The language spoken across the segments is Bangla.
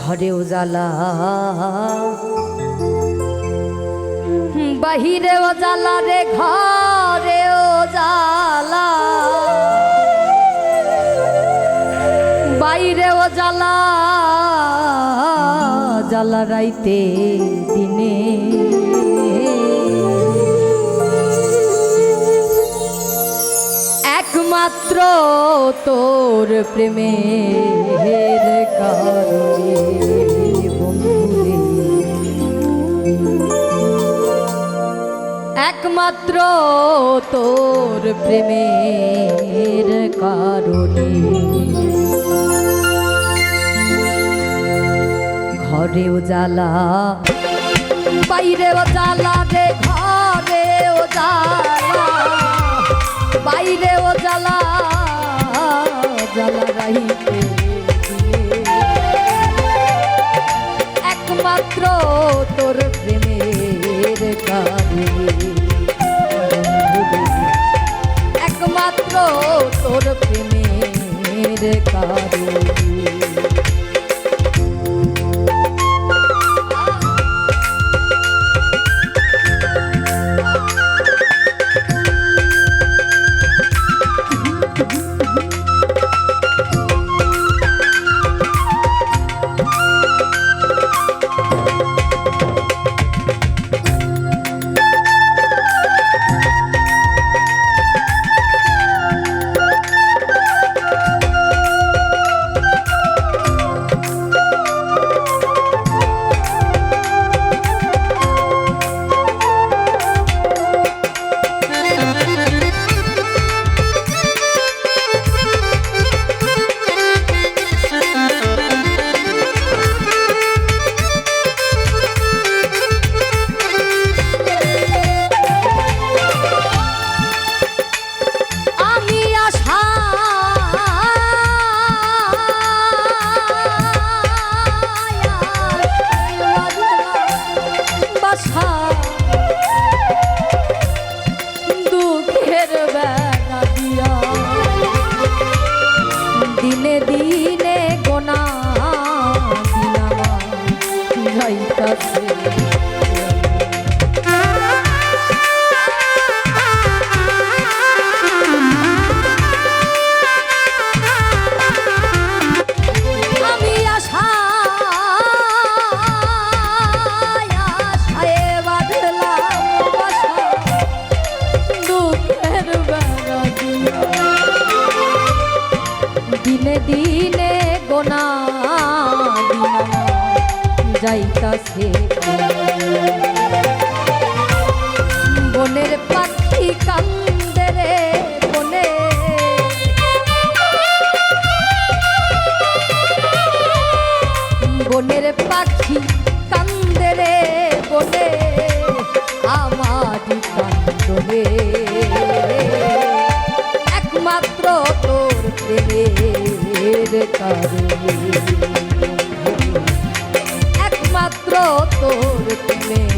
ঘরেও জ্বালা বাহিরেও জ্বালা রে ঘরেও জ্বালা বাইরেও জ্বালা জ্বালা রাইতে দিনে। একমাত্র তোর প্রেমের একমাত্র তোর প্রেমের কারণে। ঘরেও জ্বালা বাইরেও জ্বালা রে ঘরেও জ্বালা জ্বালা দিনে। একমাত্র তোর প্রেমের কারণে একমাত্র তোর বনের পাখি কান্দে রে বনে। বনের পাখি কান্দে রে বনে। আমারই কান্দরে একমাত্র তোর প্রেমের কারণে। তোর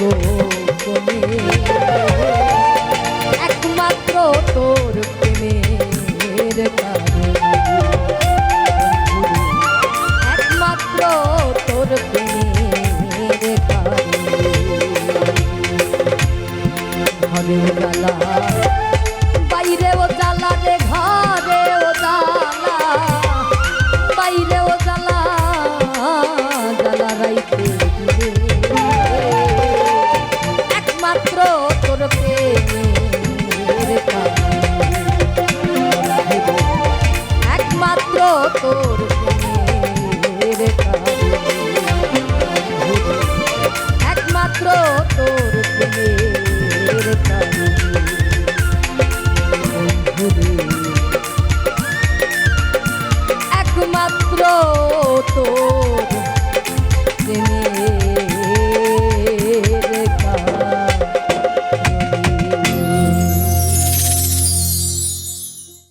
গোপনে একমাত্র তোর একমাত্র তোর প্রেমের কারণে। ঘরেও জ্বালা বাইরেও জ্বালা রে ঘরেও জ্বালা।